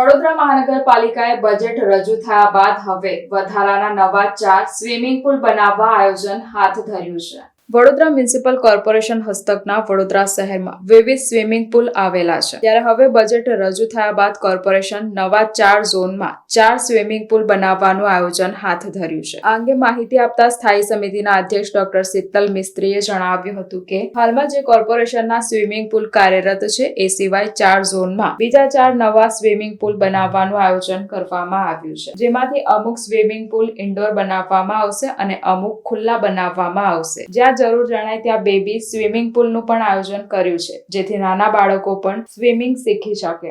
વડોદરા મહાનગરપાલિકાએ બજેટ રજૂ થયા બાદ હવે વધારાના નવા ચાર સ્વિમિંગ પુલ બનાવવા આયોજન હાથ ધર્યું છે. વડોદરા મ્યુનિસિપલ કોર્પોરેશન હસ્તકના વડોદરા શહેરમાં વિવિધ સ્વિમિંગ પુલ આવેલા છે. ત્યારે હવે બજેટ રજૂ થયા બાદ કોર્પોરેશન નવા ચાર ઝોનમાં ચાર સ્વિમિંગ પુલ બનાવવાનું આયોજન હાથ ધર્યું છે. આ અંગે માહિતી આપતા સ્થાયી સમિતિના અધ્યક્ષ ડોક્ટર શીતલ મિસ્ત્રીએ જણાવ્યું હતું કે, હાલમાં જે કોર્પોરેશનના સ્વિમિંગ પુલ કાર્યરત છે, એ સિવાય ચાર ઝોનમાં બીજા ચાર નવા સ્વિમિંગ પુલ બનાવવાનું આયોજન કરવામાં આવ્યું છે. જેમાંથી અમુક સ્વિમિંગ પુલ ઇન્ડોર બનાવવામાં આવશે અને અમુક ખુલ્લા બનાવવામાં આવશે. જ્યાં જરૂર જણાય ત્યાં બેબી સ્વિમિંગ પુલનું પણ આયોજન કર્યું છે, જેથી નાના બાળકો પણ સ્વિમિંગ શીખી શકે.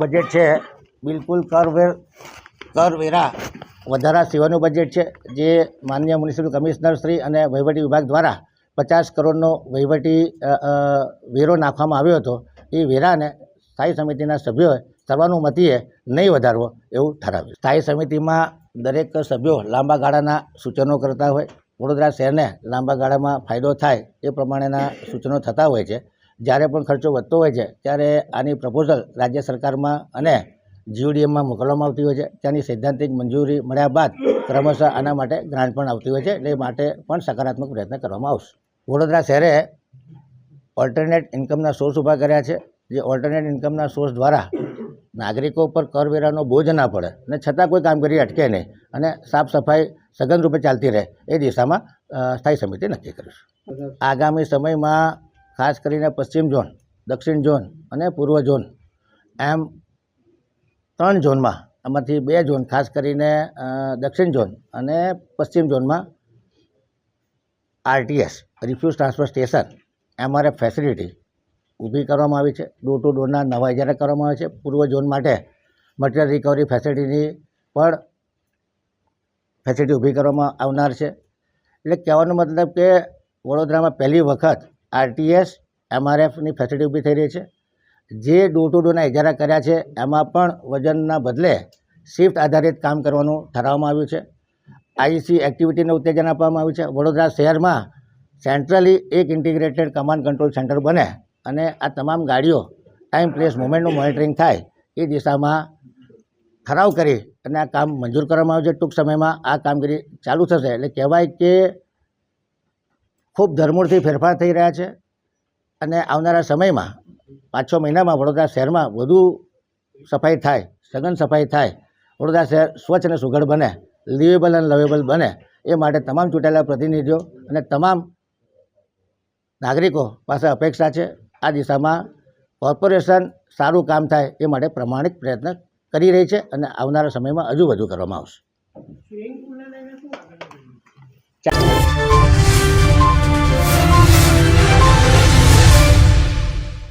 બજેટ છે, બિલકુલ કરવેર કરવેરા વધારા સિવાયનું બજેટ છે, જે માન્ય મ્યુનિસિપલ કમિશનર શ્રી અને વહીવટી વિભાગ દ્વારા પચાસ કરોડનો વહીવટી વેરો નાખવામાં આવ્યો હતો. એ વેરાને સ્થાયી સમિતિના સભ્યોએ સર્વાનુમતિએ નહીં વધારવો એવું ઠરાવ્યું. સ્થાયી સમિતિમાં દરેક સભ્યો લાંબા ગાળાના સૂચનો કરતા હોય વડોદરા શહેરને લાંબા ગાળામાં ફાયદો થાય એ પ્રમાણેના સૂચનો થતા હોય છે. જ્યારે પણ ખર્ચો વધતો હોય છે, ત્યારે આની પ્રપોઝલ રાજ્ય સરકારમાં અને જીઓડીએમમાં મોકલવામાં આવતી હોય છે. ત્યાંની સૈદ્ધાંતિક મંજૂરી મળ્યા બાદ ક્રમશઃ આના માટે ગ્રાન્ટ પણ આવતી હોય છે. એ માટે પણ સકારાત્મક પ્રયત્ન કરવામાં આવશે. વડોદરા શહેરે ઓલ્ટરનેટ ઇન્કમના સોર્સ ઊભા કર્યા છે. જે ઓલ્ટરનેટ ઇન્કમના સોર્સ દ્વારા નાગરિકો પર કરવેરાનો બોજ ના પડે અને છતાં કોઈ કામગીરી અટકે નહીં અને સાફ સફાઈ સઘન રૂપે ચાલતી રહે, એ દિશામાં સ્થાયી સમિતિ નક્કી કરીશું આગામી સમયમાં ખાસ કરીને પશ્ચિમ ઝોન, દક્ષિણ ઝોન અને પૂર્વ ઝોન, એમ ત્રણ ઝોનમાં, આમાંથી બે ઝોન ખાસ કરીને દક્ષિણ ઝોન અને પશ્ચિમ ઝોનમાં RTS, refuse transfer station, MRF facility ઊભી કરવામાં આવી છે. ડોર ટુ ડોરના નવા ઇજારા કરવામાં આવે છે, પૂર્વ ઝોન માટે મટીરિયલ રિકવરી ફેસિલિટીની પણ ફેસિલિટી ઊભી કરવામાં આવનાર છે. એટલે કહેવાનો મતલબ કે વડોદરામાં પહેલી વખત આરટીએસ એમઆરએફની ફેસિલિટી ઊભી થઈ રહી છે. જે ડોર ટુ ડોરના ઇજારા કર્યા છે, એમાં પણ વજનના બદલે શિફ્ટ આધારિત કામ કરવાનું ઠરાવવામાં આવ્યું છે. આઈસી એક્ટિવિટીને ઉત્તેજન આપવામાં આવ્યું છે. વડોદરા શહેરમાં સેન્ટ્રલી એક ઇન્ટિગ્રેટેડ કમાન્ડ કંટ્રોલ સેન્ટર બને અને આ તમામ ગાડીઓ ટાઈમ પ્લેસ મુમેન્ટનું મોનિટરિંગ થાય એ દિશામાં ઠરાવ કરી અને આ કામ મંજૂર કરવામાં આવશે ટૂંક સમયમાં, આ કામગીરી ચાલુ થશે. એટલે કહેવાય કે ખૂબ ધરમૂળથી ફેરફાર થઈ રહ્યા છે અને આવનારા સમયમાં પાંચ છ મહિનામાં વડોદરા શહેરમાં વધુ સફાઈ થાય, સઘન સફાઈ થાય, વડોદરા શહેર સ્વચ્છ અને સુઘડ બને લિવેબલ અને લવેબલ બને, એ માટે તમામ ચૂંટાયેલા પ્રતિનિધિઓ અને તમામ નાગરિકો પાસે અપેક્ષા છે. આ દિશામાં કોર્પોરેશન સારું કામ થાય એ માટે પ્રમાણિક પ્રયત્ન કરી રહી છે અને આવનારા સમયમાં હજુ વધુ કરવામાં આવશે.